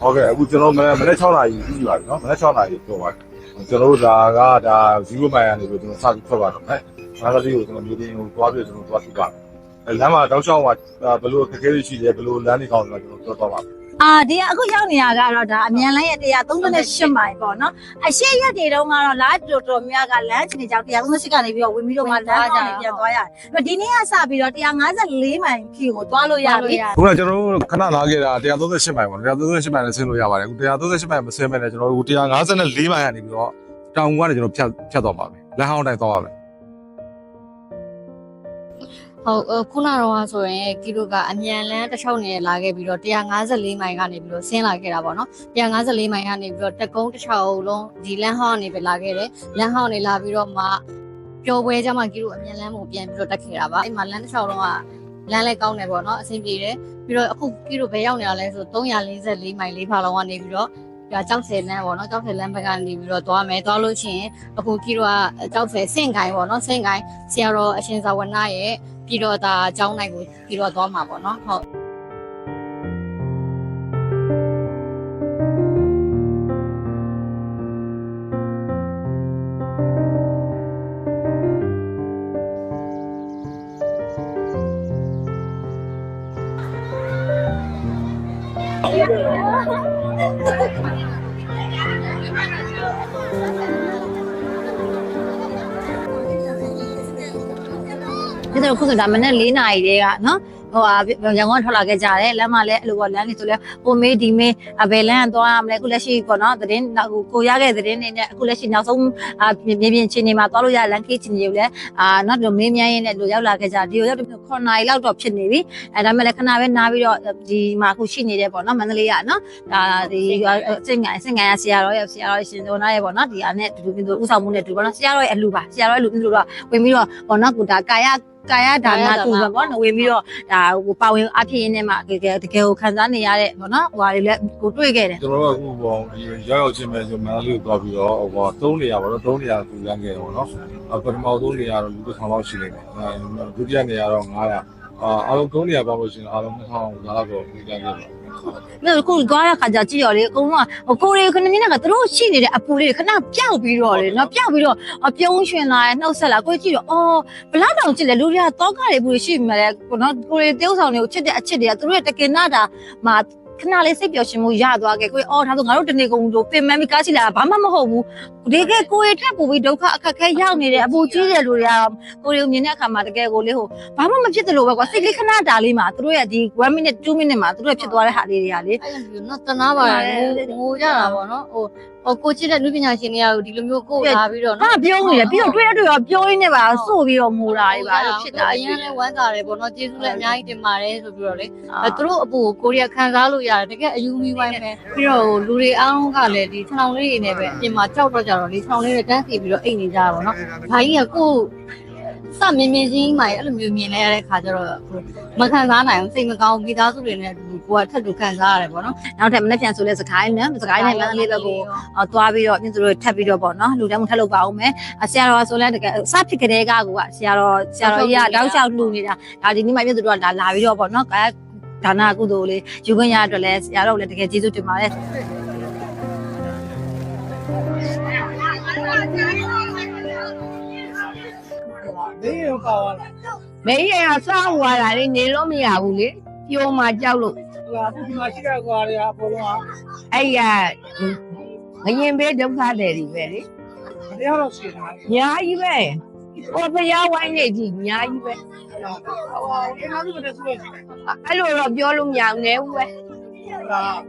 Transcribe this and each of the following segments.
ဟုတ်ကဲ့အခုကျွန်တော်မနေ့မနေ့6နာရီပြီးပါပြီနော်မနေ့6နာရီပြောပါကျွန်တော်တို့ဒါကဒါ0မိုင်ကနေပြီးကျွန်တော်စပြီးထွက်ပါတော့မယ်။ဒါကလေးကိုကျွန်တော်မြေပြင်ကိုသွားပြီးကျွန်တော်သွားပြပါမယ်။အဲလမ်းမှာတောက်လျှောက်မှာဘယ်လိုအခက်အခဲတွေရှိလဲဘယ်လိုလမ်းတွေကောင်းလဲကျွန်တော်ပြောတော့ပါမယ် အာဒီကအခုရောက်နေရကတော့ဒါအမြန်လမ်းရဲ့138မိုင်ပေါ့နော်အရှိရက်တွေတုန်းကတော့လာတော်တော်များကလမ်းချင်နေကြောင်138ကနေပြီးတော့ဝင်ပြီးတော့မှလမ်းကြောင်းပြန်သွားရတယ်ဒီနေ့ကစပြီးတော့154မိုင်ဖြီကိုသွားလို့ရပြီ။ခုနကကျွန်တော်တို့ခဏလာခဲ့တာ138မိုင်ပေါ့138မိုင်နဲ့ဆင်းလို့ရပါတယ်။အခု138မိုင်မဆင်းမဲ့လည်းကျွန်တော်တို့154မိုင်ကနေပြီးတော့တောင်ကနေကျွန်တော်ဖြတ်ဖြတ်သွားပါမယ်။လမ်းဟောင်းတိုင်းသွားပါမယ် ဟုတ်အခုခုနတော့ဆိုရင်ကီလိုကအမြန်လန်းတစ်ချောင်းနေလာခဲ့ပြီးတော့154မိုင်ကနေပြီးတော့ဆင်းလာခဲ့တာပေါ့နော်154မိုင်ကနေပြီးတော့တကုန်းတစ်ချောင်းလုံးဒီလမ်းဟောင်းနေပဲလာခဲ့တယ်လမ်းဟောင်းနေလာပြီးတော့မှပျော်ပွဲကြမှာကီလိုအမြန်လန်းကိုပြန်ပြီးတော့တက်ခဲ့တာပါအဲ့မှာလမ်းတစ်ချောင်းလုံးကလမ်းလည်းကောင်းတယ်ပေါ့နော်အဆင်ပြေတယ်ပြီးတော့အခုကီလိုဘယ်ရောက်နေတာလဲဆို344မိုင်လေးဖာလုံးကနေပြီးတော့ဒါကြောက်ဆယ်လမ်းပေါ့နော်ကြောက်ဆယ်လမ်းဘက်ကနေပြီးတော့သွားမယ်သွားလို့ရှိရင်အခုကီလိုကကြောက်ဆယ်စင့်ကိုင်းပေါ့နော်စင့်ကိုင်းဆရာတော်အရှင်ဇဝနာရဲ့ ပြီးတော့ဒါအကြောင်းနိုင်ကိုပြီးတော့သွားမှာပေါ့နော်ဟုတ်ဒီတော့ ခုဆိုဒါမနေ့၄နာရီတည်းကနော်ဟိုဟာရန်ကုန်ကထွက်လာခဲ့ကြတယ်လမ်းမှာလည်းအဲ့လိုပေါ့လမ်းလေးဆိုလဲပုံမေးဒီမေးအဘယ်လမ်းကသွားရမလဲအခုလက်ရှိပေါ့နော်သတင်းကိုကိုရခဲ့တဲ့သတင်းတွေနဲ့အခုလက်ရှိနောက်ဆုံးအာမြေပြင်ချင်းနေမှာသွားလို့ရလမ်းခေးချင်းတွေကိုလည်းအာနောက်တော့မေးမြန်းရင်းနဲ့လိုရောက်လာခဲ့ကြဒီလိုရောက်တဲ့9နာရီလောက်တော့ဖြစ်နေပြီအဲဒါမဲ့လည်းခဏပဲနားပြီးတော့ဒီမှာအခုရှိနေတယ်ပေါ့နော်မန္တလေးကနော်ဒါဒီစင်ငိုင်စင်ငိုင်ရဆရာတော်ရဲ့ဆရာတော်ရှင်တော်နာရဲ့ပေါ့နော်ဒီအားနဲ့တူတူပြီးတော့ဥဆောင်မှုနဲ့တူပေါ့နော်ဆရာတော်ရဲ့အလှပါဆရာတော်ရဲ့လူပြီးတော့ဝင်ပြီးတော့ပေါ့နော်ကိုဒါကာယ ကာယဒါနာတူပဲပေါ့နော်ဝင်ပြီးတော့ဒါဟိုပါဝင်အဖြစ်ရင်းနဲ့မှတကယ်တကယ်ကိုခံစားနေရတဲ့ပေါ့နော်ဟိုဟာတွေလည်းကိုတွေ့ခဲ့တယ်။ကျွန်တော်တို့အခုပေါ့ဒီရောက်ရောက်ချင်းပဲကျွန်တော်မန္တလေးကိုသွားပြီးတော့ဟိုပေါ့၃နေရာပေါ့နော်၃နေရာသူလမ်းခဲ့တယ်ပေါ့နော်။အပထမဆုံးနေရာတော့လူတစ်ထောင်လောက်ရှိနေတယ်။အဲဒုတိယနေရာတော့900အာအားလုံး၃နေရာပေါင်းလို့ရှိရင်အားလုံး2000လောက်တော့လူလမ်းခဲ့ပါ မြေခုသွားတဲ့ခါကျကြည့်ရလေအကုန်လုံးကကိုရီခဏနေကသူတို့ရှိနေတဲ့အပူလေးခဏပျောက်ပြီးတော့လေနော်ပျောက်ပြီးတော့ပြုံးရွှင်လာနှုတ်ဆက်လာကိုကြည့်တော့အော်ဘလောက်တောင်ချစ်လဲလူတွေကတောကတွေဘူးရှိမှလဲနော်ကိုရီတိုးဆောင်တွေကိုချစ်တဲ့အချစ်တွေကသူတို့ရဲ့တကယ်နာတာမှာ ခဏလေးစိတ်ပျော်ရှင်မှုရသွားခဲ့ကိုအော်ဒါဆိုငါတို့တနေ့ကုန်တို့ပင်မမီကားရှိလာဘာမှမဟုတ်ဘူးဒီကကိုရီထက်ပိုပြီးဒုက္ခအခက်ခဲရောက်နေတဲ့အပူကြီးတဲ့လူတွေကကိုရီကိုမြင်တဲ့အခါမှာတကယ်ကိုလေးဟိုဘာမှမဖြစ်တယ်လို့ပဲကွာစိတ်လေးခဏတာလေးမှာသူတို့ရဲ့ဒီ1 minute 2 minute မှာသူတို့ဖြစ်သွားတဲ့ဟာလေးတွေကလေအဲ့လိုမျိုးနော်တနာပါတယ်ငိုကြတာပေါ့နော်ဟို ဟိုကိုချစ်တဲ့လူပညာရှင်တွေကဒီလိုမျိုးကိုလာပြီးတော့။ဟာပြုံးနေတယ်ပြီးတော့တွေ့ရတွေ့ရပြောရင်းနဲ့ပါစို့ပြီးတော့မူတာတွေပါလို့ဖြစ်တာအရင်လည်းဝမ်းသာတယ်ပေါ့နော်ကျေးဇူးလည်းအများကြီးတင်ပါတယ်ဆိုပြီးတော့လေအဲသူတို့အပူကိုကိုရီးယားခံစားလို့ရတယ်တကယ်အယူမီဝိုင်းပဲပြီးတော့လူတွေအားလုံးကလည်းဒီခြေထောင်လေးတွေနဲ့ပဲအပြင်မှာကြောက်တော့ကြတော့လေခြေထောင်လေးတွေတန်းစီပြီးတော့အိတ်နေကြတာပေါ့နော်။ဘာကြီးကကို စမြင်မြင်ချင်းမှအဲ့လိုမျိုးမြင်လဲရတဲ့ခါကျတော့မခံစားနိုင်ဘူးစိတ်မကောင်းမိသားစုတွေနဲ့ကိုကထပ်တူခံစားရတယ်ပေါ့နော်။နောက်ထပ်မနေ့ပြန်ဆိုလဲစကိုင်းနဲ့စကိုင်းနဲ့မန္တလေးဘက်ကိုသွားပြီးတော့မြင့်သူတို့ထပ်ပြီးတော့ပေါ့နော်လူတန်းမထပ်လုပ်ပါအောင်မယ်။ဆရာတော်ဆိုလဲတကယ်စဖြစ်ကြတဲ့ကကဆရာတော်ဆရာတော်ကြီးကတောက်လျှောက်လှူနေတာဒါဒီနေ့မှမြင့်သူတို့ကလာပြီးတော့ပေါ့နော်ကာဒါနာကုသိုလ်လေးယူခွင့်ရအတွက်လဲဆရာတော်လည်းတကယ်ကျေးဇူးတင်ပါတယ် မင်းရောပါသွားလားမင်းရဲ့အဆောက်ဝါတာလေနေလို့မရဘူးလေပျော်မှကြောက်လို့ဟိုအခုဒီမှာရှိတဲ့ကွာတွေကဘုံလုံးကအဲ့ရငရင်ပဲဒုက္ခတွေတွေပဲလေတရားတော့ရှိတာအများကြီးပဲဟောဖရားဝိုင်းနေကြည့်အများကြီးပဲဟောဒီမှာသူတို့ဆိုအဲ့လိုတော့ပြောလို့မရဘူးလေဦးပဲ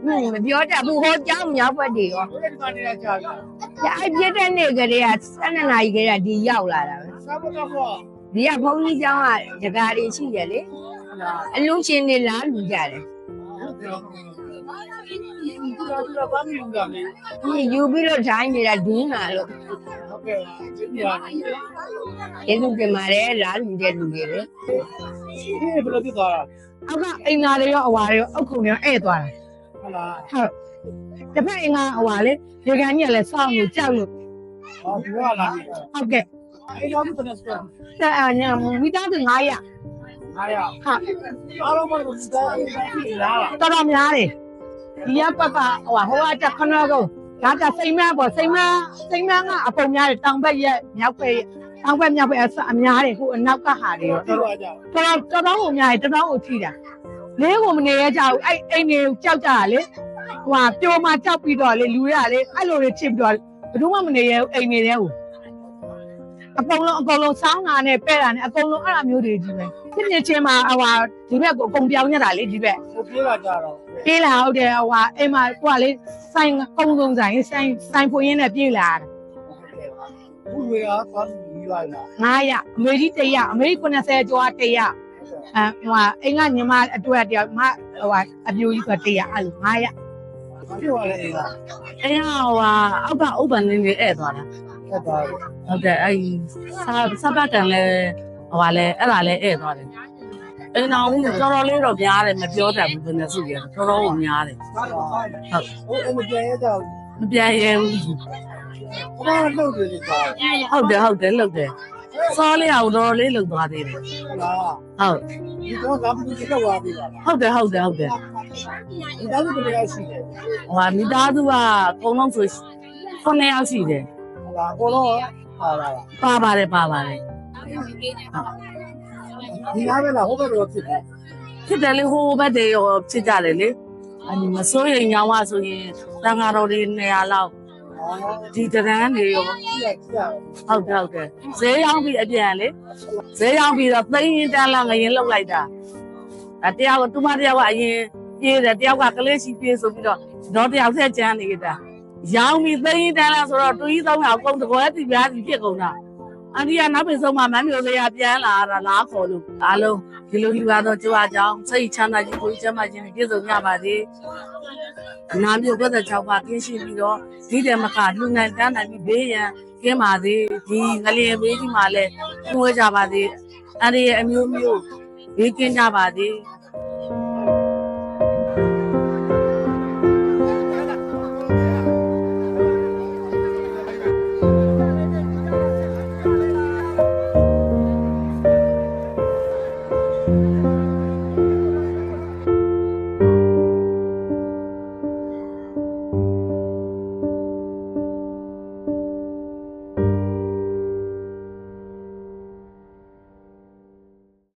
ဟုတ်မပြောတတ်ဘူးဟောကြောင်းမြောက်ဘက်တွေရောဒီမှာနေတာကြာပြီ။ဒါအပြစ်တဲ့နေ့ကလေးက12နာရီကလေးကဒီရောက်လာတာ ဒီကဘုန်းကြီးကျောင်းကဒကာတွေရှိတယ်လေအလုံးရှင်တွေလားလူကြတယ်ဒီယူပြီးတော့ဓာိုင်းနေတာဒင်းလာလို့ဟုတ်ကဲ့ကျေးဇူးတင်ပါတယ်လားလူတဲ့လူတွေလေဘယ်လိုဖြစ်သွားတာအောက်ကအိမ်သားတွေရောအဝါတွေရောအုတ်ခုံတွေရောဧည့်သွားတာဟုတ်လားဟုတ်တစ်ဖက်အိမ်ကအဝါလေဒီကံကြီးကလည်းစောင့်လို့ကြောက်လို့ဟုတ်ကဲ့ အိမ်တော်စုတဲ့စကွာဆက်အညာမိသားစု900 900ဟာအားလုံးပေါင်းစုတာတော်တော်များတယ်ဒီကပပဟိုဟိုကခဏကောဒါကစိမ့်မပေါ့စိမ့်မစိမ့်မကအပုံများတယ်တောင်ဘက်ရဲ့မြောက်ဘက်တောင်ဘက်မြောက်ဘက်အများတယ်ဟိုအနောက်ကဟာတွေရောတော်တော်တော်ကိုများတယ်တော်တော်ကိုထိတာလေးကိုမနေရကြဘူးအဲ့အိမ်တွေကိုကြောက်ကြတာလေဟိုကပျော်မှကြောက်ပြီးတော့လေလူရလေအဲ့လိုတွေချစ်ပြီးတော့ဘယ်သူမှမနေရအိမ်နေတဲ့ဟို အကုန်လုံးအကုန်လုံးစောင်းတာနဲ့ပဲ့တာနဲ့အကုန်လုံးအဲ့လိုမျိုးတွေကြီးပဲဖြစ်နေချင်းမှာဟိုဟာဒီဘက်ကိုအကုန်ပြောင်းရတာလေဒီဘက်ဟိုပြေးလာကြတော့ပြေးလာဟုတ်တယ်ဟိုဟာအိမ်မှာဟိုကလေဆိုင်ကုန်းဆုံးဆိုင်ဆိုင်ဆိုင်ဖွင့်ရင်းနဲ့ပြေးလာတာဘူးတွေကသွားပြီးလာလာ900အမေကြီး100အမေကြီး90ကျော်100အဲဟိုဟာအိမ်ကညီမအတွက်တယောက်မဟိုဟာအပြူကြီးက100အဲ့လို900ပြောရလေအေးလားအဲ့ဟဟိုဟာအောက်ကဥပ္ပန်လေးလေးအဲ့သွားတာ ဆက်သွားဟုတ်တယ်အဲ့စာစပတ်တန်လဲဟိုဟာလဲအဲ့ဒါလဲအဲ့သွားတယ်အဲ့တော့တော်တော်လေးတော့များတယ်မပြောတတ်ဘူးဘယ်နဲ့စုရတော်တော်ကိုများတယ်ဟိုအမပြန်ရတော့မပြန်ရဘူးဘာလို့လုပ်နေကြလဲဟုတ်တယ်ဟုတ်တယ်လှုပ်တယ်စောလေးအောင်တော်တော်လေးလှုပ်သွားသေးတယ်ဟုတ်လားဟုတ်ဒီတော့ကဘူးဒီတော့ဝါပြီလားဟုတ်တယ်ဟုတ်တယ်ဟုတ်တယ်ဒီတော့ဘယ်လိုရှိလဲဟိုဟာမိသားစုကအကုန်လုံးဆို9ယောက်ရှိတယ် ဟုတ်လားကိုတော့ဟာလာပါပါတယ်ပါပါတယ်ဒီနားပဲလားဟိုဘက်တော့ဖြစ်တယ်ဖြစ်တယ်လေဟိုဘက်တွေရောဖြစ်ကြတယ်လေအမစိုးရိမ်ညောင်းပါဆိုရင်တန်ဃာတော်တွေနေရာလောက်အော်ဒီတရန်တွေရောကြည့်ရကြည့်ရဟုတ်တယ်ဟုတ်တယ်ဈေးရောက်ပြီးအပြန်လေဈေးရောက်ပြီးတော့သိန်းရင်တန်းလာငရင်လောက်လိုက်တာအတယောက်ကသူမတယောက်ကအရင်ပြေးတယ်တယောက်ကကလေးရှိပြေးဆိုပြီးတော့တော့တယောက်ဆက်ကျန်းနေတာ ရောင်းပြီးသိန်းရင်တန်းလာဆိုတော့တူကြီးသုံးယောက်ကုန်တကွဲတီပြားတီဖြစ်ကုန်တာအန်ဒီကနောက်ပြီးဆုံးမှမမ်းမျိုးလေးကပြန်လာတာလားခေါ်လို့အားလုံးဒီလိုလူကတော့ကြွားကြောင်းစိတ်ချမ်းသာခြင်းကိုယ်ကျမ်းမာခြင်းနဲ့ပြည့်စုံကြပါစေနာမျိုးဘက်တဲ့ချောက်ပါကင်းရှင်းပြီးတော့ဒီတယ်မကလူနိုင်တန်းနိုင်ပြီးဘေးရန်ကင်းပါစေဒီငလျင်ဘေးကြီးမှာလည်းကျိုးကြပါစေအဲ့ဒီအမျိုးမျိုးဘေးကင်းကြပါစေ